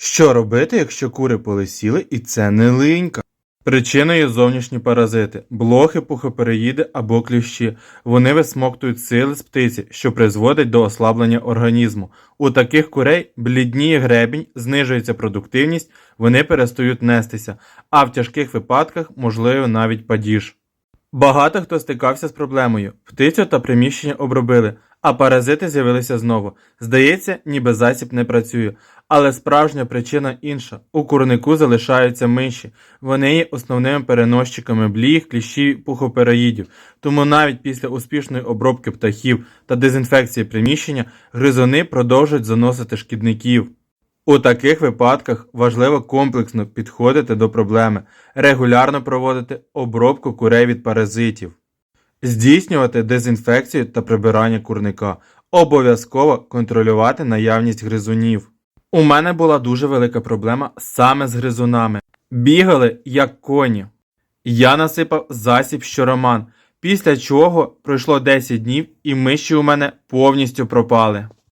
Що робити, якщо кури полисіли і це не линька? Причиною зовнішні паразити, блохи, пухопереїди або кліщі. Вони висмоктують сили з птиці, що призводить до ослаблення організму. У таких курей блідніє гребінь, знижується продуктивність, вони перестають нестися, а в тяжких випадках можливо навіть падіж. Багато хто стикався з проблемою. Птицю та приміщення обробили, а паразити з'явилися знову. Здається, ніби засіб не працює. Але справжня причина інша. У курнику залишаються миші. Вони є основними переносчиками бліг, кліщів, пухопероїдів. Тому навіть після успішної обробки птахів та дезінфекції приміщення гризуни продовжують заносити шкідників. У таких випадках важливо комплексно підходити до проблеми, регулярно проводити обробку курей від паразитів, здійснювати дезінфекцію та прибирання курника, обов'язково контролювати наявність гризунів. У мене була дуже велика проблема саме з гризунами. Бігали як коні. Я насипав засіб щороман, після чого пройшло 10 днів і миші у мене повністю пропали.